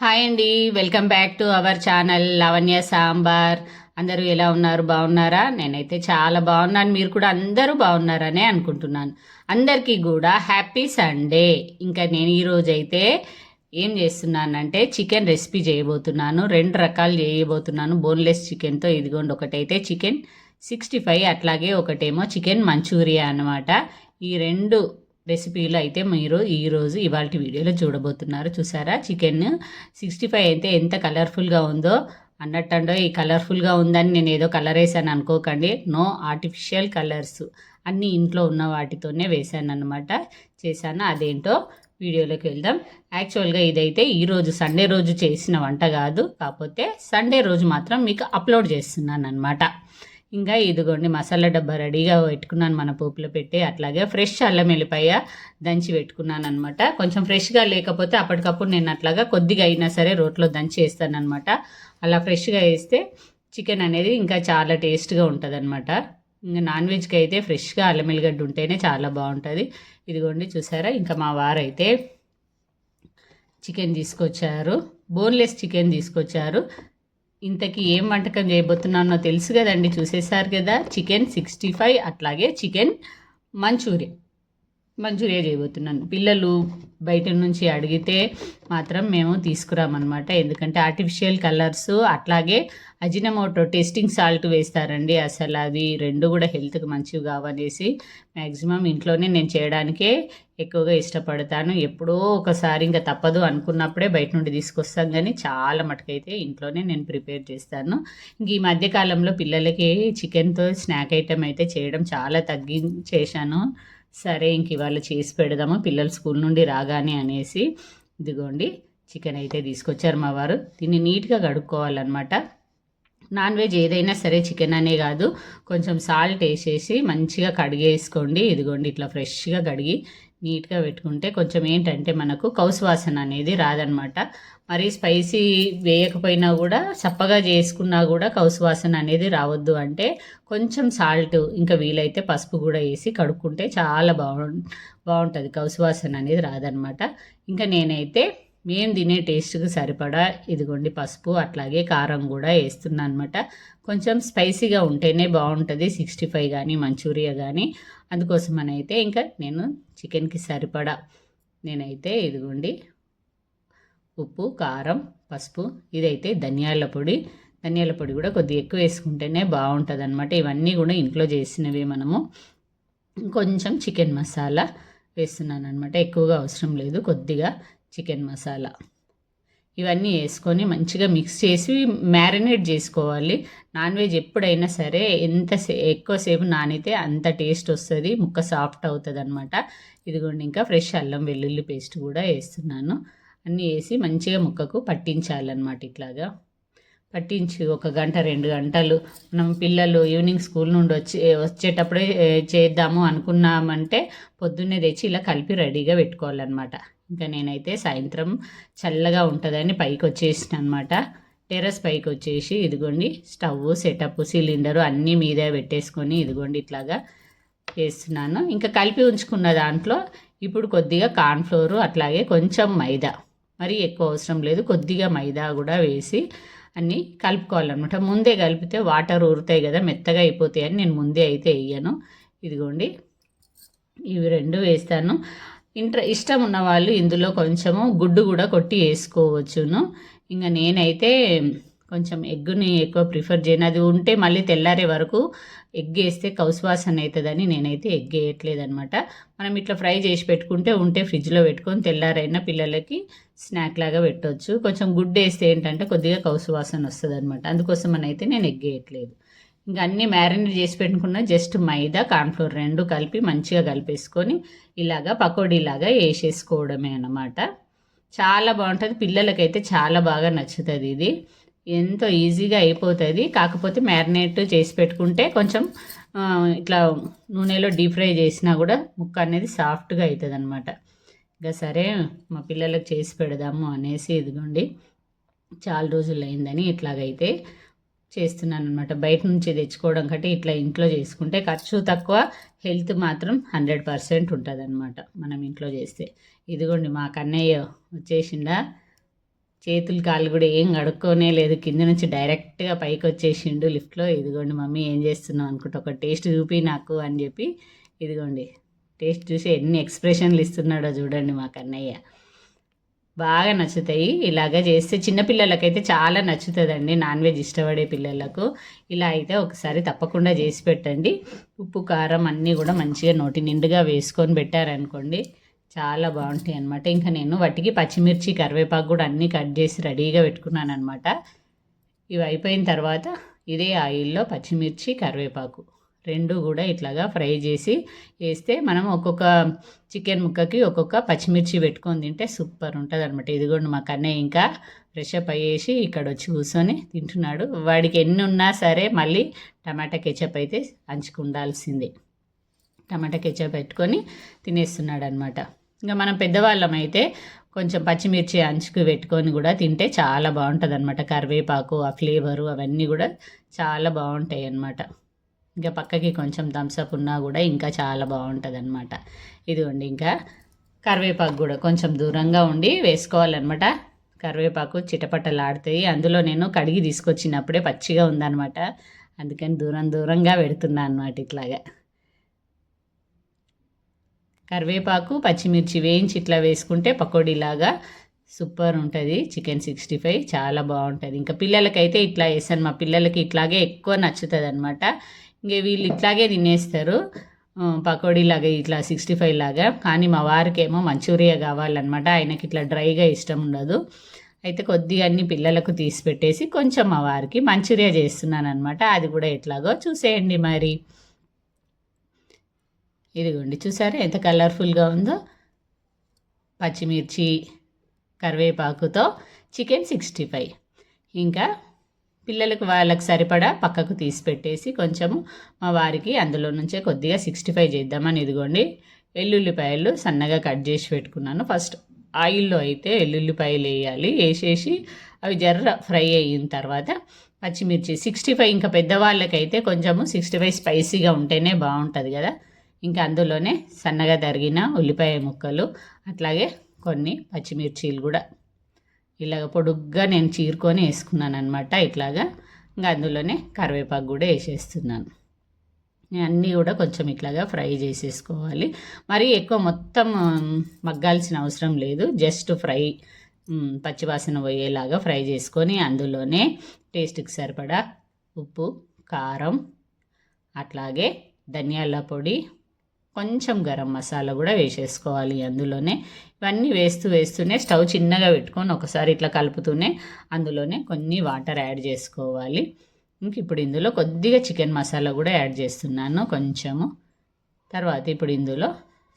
Hi అండి. Welcome back to our channel Lavanya Sambar. అందరూ ఎలా ఉన్నారు? బాగున్నారా? నేనైతే చాలా బాగున్నాను. మీరు కూడా అందరూ బాగున్నారనే అనుకుంటున్నాను. అందరికీ కూడా హ్యాపీ సండే. ఇంకా నేను ఈరోజు అయితే ఏం చేస్తున్నానంటే చికెన్ రెసిపీ చేయబోతున్నాను. రెండు రకాలు చేయబోతున్నాను. బోన్లెస్ చికెన్తో ఇదిగోండి ఒకటైతే చికెన్ సిక్స్టీ ఫైవ్ అట్లాగే ఒకటేమో చికెన్ మంచూరియా అన్నమాట. ఈ రెండు రెసిపీలు అయితే మీరు ఈరోజు ఇవాళ వీడియోలో చూడబోతున్నారు. చూసారా? చికెన్ సిక్స్టీ ఫైవ్ అయితే ఎంత కలర్ఫుల్గా ఉందో అన్నట్టండో ఈ కలర్ఫుల్గా ఉందని నేను ఏదో కలర్ వేసాను అనుకోకండి. No artificial colours. అన్నీ ఇంట్లో ఉన్న వాటితోనే వేసాను అనమాట చేశాను? అదేంటో వీడియోలోకి వెళ్దాం. యాక్చువల్గా ఇదైతే ఈరోజు సండే రోజు చేసిన వంట కాదు. కాకపోతే సండే రోజు మాత్రం మీకు అప్లోడ్ చేస్తున్నాను అనమాట ఇంకా ఇదిగోండి మసాలా డబ్బా రెడీగా పెట్టుకున్నాను మన పోపులో పెట్టి అట్లాగే ఫ్రెష్ అల్లం వెల్లిపాయ దంచి పెట్టుకున్నాను అనమాట కొంచెం ఫ్రెష్గా లేకపోతే అప్పటికప్పుడు నేను అట్లాగా కొద్దిగా అయినా సరే రోట్లో దంచి వేస్తాను అనమాట అలా ఫ్రెష్గా వేస్తే చికెన్ అనేది ఇంకా చాలా టేస్ట్గా ఉంటుంది అనమాట ఇంకా నాన్ వెజ్కి అయితే ఫ్రెష్గా అల్లం ఎల్లిగడ్డ ఉంటేనే చాలా బాగుంటుంది. ఇదిగోండి చూసారా? ఇంకా మా వారైతే చికెన్ తీసుకొచ్చారు. బోన్లెస్ చికెన్ తీసుకొచ్చారు. ఇంతకీ ఏం వంటకం చేయబోతున్నానో తెలుసు కదండి చూసేసారు కదా? చికెన్ సిక్స్టీ ఫైవ్ అట్లాగే చికెన్ మంచూరియా. మంచూరియా చేయబోతున్నాను. పిల్లలు బయట నుంచి అడిగితే మాత్రం మేము తీసుకురామన్నమాట. ఎందుకంటే ఆర్టిఫిషియల్ కలర్స్ అట్లాగే అజినమోటో టెస్టింగ్ సాల్ట్ వేస్తారండి అసలు. అది రెండు కూడా హెల్త్కి మంచివి కావనేసి మ్యాక్సిమం ఇంట్లోనే నేను చేయడానికే ఎక్కువగా ఇష్టపడతాను. ఎప్పుడో ఒకసారి ఇంకా తప్పదు అనుకున్నప్పుడే బయట నుండి తీసుకొస్తాం కానీ చాలా మటుకైతే ఇంట్లోనే నేను ప్రిపేర్ చేస్తాను. ఇంక ఈ మధ్యకాలంలో పిల్లలకి చికెన్తో స్నాక్ ఐటెం అయితే చేయడం చాలా తగ్గించేశాను. సరే ఇంక ఇవాళ చేసి పెడదాము పిల్లలు స్కూల్ నుండి రాగానే అనేసి. ఇదిగోండి చికెన్ అయితే తీసుకొచ్చారు మా వారు. దీన్ని నీట్గా కడుక్కోవాలన్నమాట. నాన్ వెజ్ ఏదైనా సరే చికెన్ అనే కాదు. కొంచెం సాల్ట్ వేసేసి మంచిగా కడిగేసుకోండి. ఇదిగోండి ఇట్లా ఫ్రెష్గా కడిగి నీట్గా పెట్టుకుంటే కొంచెం ఏంటంటే మనకు కౌసు వాసన అనేది రాదనమాట. మరి స్పైసీ వేయకపోయినా కూడా చప్పగా చేసుకున్నా కూడా కౌసు వాసన అనేది రావద్దు అంటే కొంచెం సాల్ట్ ఇంకా వీలైతే పసుపు కూడా వేసి కడుక్కుంటే చాలా బాగు బాగుంటుంది. కౌసు వాసన అనేది రాదనమాట. ఇంకా నేనైతే మేము తినే టేస్ట్కి సరిపడా ఇదిగోండి పసుపు అట్లాగే కారం కూడా వేస్తున్నాను అనమాట కొంచెం స్పైసీగా ఉంటేనే బాగుంటుంది సిక్స్టీ ఫైవ్ కానీ మంచూరియా కానీ అందుకోసం అయితే ఇంకా నేను చికెన్కి సరిపడా. నేనైతే ఇదిగోండి ఉప్పు కారం పసుపు ఇదైతే ధనియాల పొడి. ధనియాల పొడి కూడా కొద్దిగా ఎక్కువ వేసుకుంటేనే బాగుంటుంది అనమాట ఇవన్నీ కూడా ఇంట్లో చేసినవి మనము. కొంచెం చికెన్ మసాలా వేస్తున్నాను అనమాట ఎక్కువగా అవసరం లేదు. కొద్దిగా చికెన్ మసాలా. ఇవన్నీ వేసుకొని మంచిగా మిక్స్ చేసి మ్యారినేట్ చేసుకోవాలి. నాన్ వెజ్ ఎప్పుడైనా సరే ఎంత ఎక్కువసేపు నానితే అంత టేస్ట్ వస్తుంది ముక్క సాఫ్ట్ అవుతుంది అనమాట ఇదిగోండి ఇంకా ఫ్రెష్ అల్లం వెల్లుల్లి పేస్ట్ కూడా వేస్తున్నాను. అన్నీ వేసి మంచిగా ముక్కకు పట్టించాలన్నమాట ఇట్లాగా. పట్టించి ఒక గంట రెండు గంటలు. మనం పిల్లలు ఈవినింగ్ స్కూల్ నుండి వచ్చి వచ్చేటప్పుడే చేద్దాము అనుకున్నామంటే పొద్దున్నే తెచ్చి ఇలా కలిపి రెడీగా పెట్టుకోవాలన్నమాట. ఇంకా నేనైతే సాయంత్రం చల్లగా ఉంటుందని పైకి వచ్చేసిన అనమాట టెర్రస్ పైకి వచ్చేసి ఇదిగోండి స్టవ్ సెటప్ సిలిండరు అన్నీ మీదే పెట్టేసుకొని ఇదిగోండి ఇట్లాగా వేస్తున్నాను. ఇంకా కలిపి ఉంచుకున్న దాంట్లో ఇప్పుడు కొద్దిగా కార్న్ఫ్లోరు అట్లాగే కొంచెం మైదా. మరి ఎక్కువ అవసరం లేదు కొద్దిగా మైదా కూడా వేసి అన్నీ కలుపుకోవాలన్నమాట ముందే కలిపితే వాటర్ ఊరుతాయి కదా మెత్తగా అయిపోతాయి అని నేను ముందే అయితే వేయను. ఇదిగోండి ఇవి రెండు వేస్తాను. ఇంట్ర ఇష్టం ఉన్న వాళ్ళు ఇందులో కొంచెము గుడ్డు కూడా కొట్టి వేసుకోవచ్చును. ఇంకా నేనైతే కొంచెం ఎగ్గుని ఎక్కువ ప్రిఫర్ చేయను. అది ఉంటే మళ్ళీ తెల్లారే వరకు ఎగ్ వేస్తే కౌసువాసన అవుతుందని నేనైతే ఎగ్ వేయట్లేదనమాట మనం ఇట్లా ఫ్రై చేసి పెట్టుకుంటే ఉంటే ఫ్రిడ్జ్లో పెట్టుకొని తెల్లారైనా పిల్లలకి స్నాక్ లాగా పెట్టవచ్చు కొంచెం గుడ్డు వేస్తే ఏంటంటే కొద్దిగా కౌసువాసన వస్తుంది అనమాట అందుకోసం అయితే నేను ఎగ్ వేయట్లేదు. ఇంకా అన్నీ మ్యారినేట్ చేసి పెట్టుకున్న జస్ట్ మైదా కార్న్ఫ్లోర్ రెండు కలిపి మంచిగా కలిపేసుకొని ఇలాగా పకోడీలాగా వేసేసుకోవడమే అనమాట చాలా బాగుంటుంది. పిల్లలకైతే చాలా బాగా నచ్చుతుంది ఇది. ఎంతో ఈజీగా అయిపోతుంది. కాకపోతే మ్యారినేట్ చేసి పెట్టుకుంటే కొంచెం ఇట్లా నూనెలో డీప్ ఫ్రై చేసినా కూడా ముక్క అనేది సాఫ్ట్గా అవుతుంది అనమాట ఇంకా సరే మా పిల్లలకు చేసి పెడదాము అనేసి ఇదిగోండి. చాలా రోజులు అయిందని ఇట్లాగైతే చేస్తున్నాను అనమాట బయట నుంచి తెచ్చుకోవడం కంటే ఇట్లా ఇంట్లో చేసుకుంటే ఖర్చు తక్కువ హెల్త్ మాత్రం హండ్రెడ్ పర్సెంట్ ఉంటుంది అనమాట మనం ఇంట్లో చేస్తే. ఇదిగోండి మా కన్నయ్య వచ్చేసిండా. చేతులు కాళ్ళు కూడా ఏం కడుక్కోనే లేదు. కింద నుంచి డైరెక్ట్గా పైకి వచ్చేసిండు లిఫ్ట్లో. ఇదిగోండి మమ్మీ ఏం చేస్తున్నావు అనుకుంటా. ఒక టేస్ట్ చూపి నాకు అని చెప్పి ఇదిగోండి టేస్ట్ చూసి ఎన్ని ఎక్స్ప్రెషన్లు ఇస్తున్నాడో చూడండి మా కన్నయ్య. బాగా నచ్చుతాయి. ఇలాగ చేస్తే చిన్నపిల్లలకైతే చాలా నచ్చుతుందండి. నాన్ వెజ్ ఇష్టపడే పిల్లలకు. ఇలా అయితే ఒకసారి తప్పకుండా చేసి పెట్టండి. ఉప్పు కారం అన్నీ కూడా మంచిగా నోటి నిండుగా వేసుకొని పెట్టారనుకోండి చాలా బాగుంటాయి అనమాట ఇంకా నేను వాటికి పచ్చిమిర్చి కరివేపాకు కూడా అన్నీ కట్ చేసి రెడీగా పెట్టుకున్నాను అనమాట ఇవి అయిపోయిన తర్వాత ఇదే ఆయిల్లో పచ్చిమిర్చి కరివేపాకు. రెండు కూడా ఇట్లాగా ఫ్రై చేసి వేస్తే మనం ఒక్కొక్క చికెన్ ముక్కకి ఒక్కొక్క పచ్చిమిర్చి పెట్టుకొని తింటే సూపర్ ఉంటుంది అనమాట ఇదిగోండి మా కన్నయ్య ఇంకా ఫ్రెష్ అప్ అయ్యేసి ఇక్కడ వచ్చి కూర్చొని తింటున్నాడు. వాడికి ఎన్ని ఉన్నా సరే మళ్ళీ టమాటా కెచప్ అయితే అంచుకుండాల్సిందే. టమాటా కెచప్ పెట్టుకొని తినేస్తున్నాడు అనమాట ఇంకా మనం పెద్దవాళ్ళం అయితే కొంచెం పచ్చిమిర్చి అంచుకు పెట్టుకొని కూడా తింటే చాలా బాగుంటుంది అనమాట కరివేపాకు ఆ ఫ్లేవరు అవన్నీ కూడా చాలా బాగుంటాయి అన్నమాట ఇంకా పక్కకి కొంచెం థమ్స్అప్ ఉన్నా కూడా ఇంకా చాలా బాగుంటుంది అనమాట ఇదిగోండి ఇంకా కరివేపాకు కూడా కొంచెం దూరంగా ఉండి వేసుకోవాలన్నమాట. కరివేపాకు చిటపటలాడుతాయి. అందులో నేను కడిగి తీసుకొచ్చినప్పుడే పచ్చిగా ఉందన్నమాట. అందుకని దూరం దూరంగా పెడుతున్నా అనమాట ఇట్లాగా. కరివేపాకు పచ్చిమిర్చి వేయించి ఇట్లా వేసుకుంటే పకోడీలాగా సూపర్ ఉంటుంది. చికెన్ సిక్స్టీ ఫైవ్ చాలా బాగుంటుంది. ఇంకా పిల్లలకైతే ఇట్లా వేసాను. మా పిల్లలకి ఇట్లాగే ఎక్కువ నచ్చుతుంది అనమాట ఇంక వీళ్ళు ఇట్లాగే తినేస్తారు. పకోడీ లాగా ఇట్లా సిక్స్టీ ఫైవ్ లాగా. కానీ మా వారికి ఏమో మంచూరియా కావాలన్నమాట. ఆయనకి ఇట్లా డ్రైగా ఇష్టం ఉండదు. అయితే కొద్దిగా అన్ని పిల్లలకు తీసి పెట్టేసి కొంచెం మా వారికి మంచూరియా చేస్తున్నాను అనమాట అది కూడా ఎట్లాగో చూసేయండి మరి. ఇదిగోండి చూసారా ఎంత కలర్ఫుల్గా ఉందో? పచ్చిమిర్చి కరివేపాకుతో చికెన్ సిక్స్టీ ఫైవ్. ఇంకా పిల్లలకు వాళ్ళకి సరిపడా పక్కకు తీసి పెట్టేసి కొంచెము మా వారికి అందులో నుంచే కొద్దిగా సిక్స్టీ ఫైవ్ చేద్దామని ఇదిగోండి. వెల్లుల్లిపాయలు సన్నగా కట్ చేసి పెట్టుకున్నాను. ఫస్ట్ ఆయిల్లో అయితే వెల్లుల్లిపాయలు వేయాలి. వేసేసి అవి జర్ర ఫ్రై అయిన తర్వాత పచ్చిమిర్చి సిక్స్టీ ఫైవ్ ఇంకా పెద్దవాళ్ళకైతే కొంచెము సిక్స్టీ ఫైవ్ స్పైసీగా ఉంటేనే బాగుంటుంది కదా. ఇంకా అందులోనే సన్నగా తరిగిన ఉల్లిపాయ ముక్కలు అట్లాగే కొన్ని పచ్చిమిర్చీలు కూడా ఇలాగ పొడుగ్గా నేను చీరుకొని వేసుకున్నాను అనమాట ఇట్లాగా ఇంకా అందులోనే కరివేపాకు కూడా వేసేస్తున్నాను. అన్నీ కూడా కొంచెం ఇట్లాగా ఫ్రై చేసేసుకోవాలి. మరి ఎక్కువ మొత్తం మగ్గాల్సిన అవసరం లేదు. జస్ట్ ఫ్రై పచ్చివాసన పోయేలాగా ఫ్రై చేసుకొని అందులోనే టేస్ట్కి సరిపడా ఉప్పు కారం అట్లాగే ధనియాల పొడి కొంచెం గరం మసాలా కూడా వేసేసుకోవాలి అందులోనే. ఇవన్నీ వేస్తూ వేస్తూనే స్టవ్ చిన్నగా పెట్టుకొని ఒకసారి ఇట్లా కలుపుతూనే అందులోనే కొన్ని వాటర్ యాడ్ చేసుకోవాలి. ఇంక ఇప్పుడు ఇందులో కొద్దిగా చికెన్ మసాలా కూడా యాడ్ చేస్తున్నాను కొంచెము. తర్వాత ఇప్పుడు ఇందులో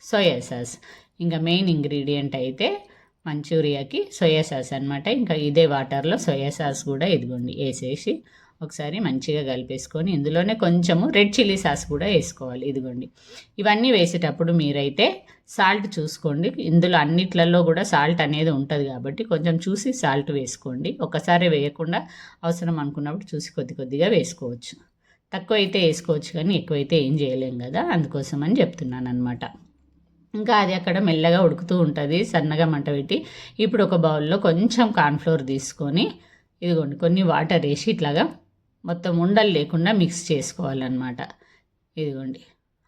సోయా సాస్. ఇంకా మెయిన్ ఇంగ్రీడియంట్ అయితే మంచూరియాకి సోయా సాస్ అనమాట ఇంకా ఇదే వాటర్లో సోయా సాస్ కూడా ఇదిగోండి వేసేసి ఒకసారి మంచిగా కలిపేసుకొని ఇందులోనే కొంచెము రెడ్ చిల్లీ సాస్ కూడా వేసుకోవాలి. ఇదిగోండి. ఇవన్నీ వేసేటప్పుడు మీరైతే సాల్ట్ చూసుకోండి. ఇందులో అన్నిట్లలో కూడా సాల్ట్ అనేది ఉంటుంది కాబట్టి కొంచెం చూసి సాల్ట్ వేసుకోండి. ఒకసారి వేయకుండా అవసరం అనుకున్నప్పుడు చూసి కొద్ది కొద్దిగా వేసుకోవచ్చు. తక్కువ అయితే వేసుకోవచ్చు కానీ ఎక్కువైతే ఏం చేయలేం కదా. అందుకోసం అని చెప్తున్నాను అనమాట ఇంకా అది అక్కడ మెల్లగా ఉడుకుతూ ఉంటుంది. సన్నగా మంట పెట్టి ఇప్పుడు ఒక బౌల్లో కొంచెం కార్న్ఫ్లోర్ తీసుకొని ఇదిగోండి కొన్ని వాటర్ వేసి ఇట్లాగా మొత్తం ఉండలు లేకుండా మిక్స్ చేసుకోవాలన్నమాట. ఇదిగోండి.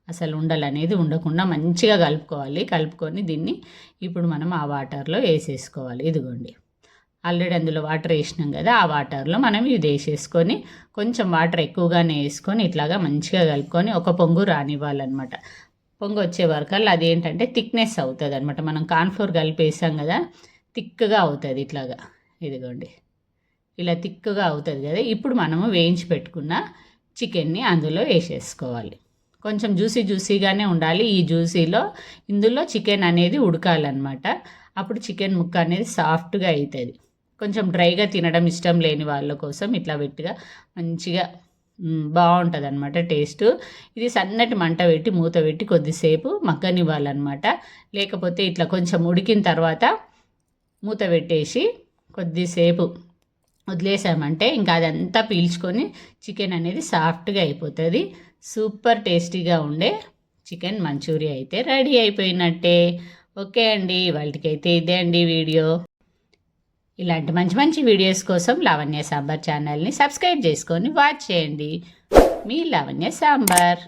అసలు ఉండలు అనేది ఉండకుండా మంచిగా కలుపుకోవాలి. కలుపుకొని దీన్ని ఇప్పుడు మనం ఆ వాటర్లో వేసేసుకోవాలి. ఇదిగోండి. ఆల్రెడీ అందులో వాటర్ వేసినాం కదా ఆ వాటర్లో మనం ఇది వేసేసుకొని కొంచెం వాటర్ ఎక్కువగానే వేసుకొని ఇట్లాగా మంచిగా కలుపుకొని ఒక పొంగు రానివ్వాలన్నమాట. పొంగు వచ్చే వరకల్లా అదేంటంటే థిక్నెస్ అవుతుంది అనమాట మనం కార్న్ఫ్లోర్ కలిపేసాం కదా థిక్గా అవుతుంది ఇట్లాగా. ఇదిగోండి. ఇలా థిక్గా అవుతుంది కదా ఇప్పుడు మనము వేయించి పెట్టుకున్న చికెన్ని అందులో వేసేసుకోవాలి. కొంచెం జ్యూసీ జ్యూసీగానే ఉండాలి. ఈ జ్యూసీలో ఇందులో చికెన్ అనేది ఉడకాలన్నమాట. అప్పుడు చికెన్ ముక్క అనేది సాఫ్ట్గా అవుతుంది కొంచెం డ్రైగా తినడం ఇష్టం లేని వాళ్ళ కోసం ఇట్లా పెట్టిగా మంచిగా బాగుంటుంది అనమాట టేస్ట్. ఇది సన్నటి మంట పెట్టి మూత పెట్టి కొద్దిసేపు మగ్గనివ్వాలన్నమాట. లేకపోతే ఇట్లా కొంచెం ఉడికిన తర్వాత మూత పెట్టేసి కొద్దిసేపు వదిలేసామంటే ఇంకా అదంతా పీల్చుకొని చికెన్ అనేది సాఫ్ట్గా అయిపోతుంది. సూపర్ టేస్టీగా ఉండే చికెన్ మంచూరియా అయితే రెడీ అయిపోయినట్టే. ఓకే అండి వాళ్ళకైతే ఇదే అండి వీడియో. ఇలాంటి మంచి మంచి వీడియోస్ కోసం లావణ్య సాంబార్ ఛానల్ని సబ్స్క్రైబ్ చేసుకొని వాచ్ చేయండి. మీ లావణ్య సాంబార్.